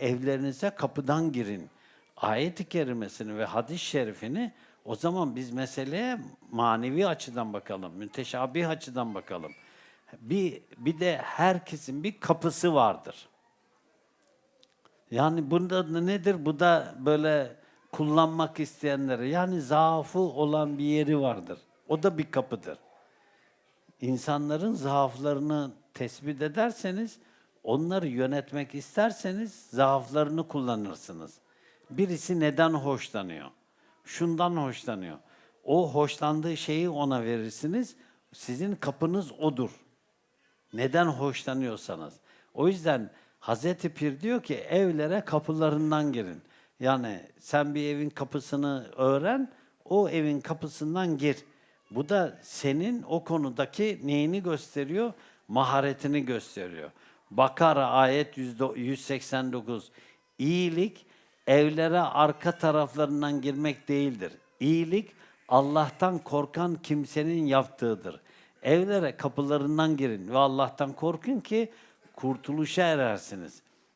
Evlerinize kapıdan girin. Ayet-i kerimesini ve hadis-i şerifini o zaman biz meseleye manevi açıdan bakalım, müteşabih açıdan bakalım. Bir, bir de herkesin bir kapısı vardır. Yani bunda nedir? Bu da böyle kullanmak isteyenlere yani zaafı olan bir yeri vardır. O da bir kapıdır. İnsanların zaaflarını tespit ederseniz, onları yönetmek isterseniz zaaflarını kullanırsınız. Birisi neden hoşlanıyor? Şundan hoşlanıyor. O hoşlandığı şeyi ona verirsiniz. Sizin kapınız odur. Neden hoşlanıyorsanız. O yüzden Hazreti Pir diyor ki evlere kapılarından girin. Yani sen bir evin kapısını öğren, o evin kapısından gir. Bu da senin o konudaki neyini gösteriyor? Maharetini gösteriyor. Bakara ayet yüzde- 189. İyilik evlere arka taraflarından girmek değildir. İyilik Allah'tan korkan kimsenin yaptığıdır. Evlere kapılarından girin ve Allah'tan korkun ki kurtuluşa erersiniz.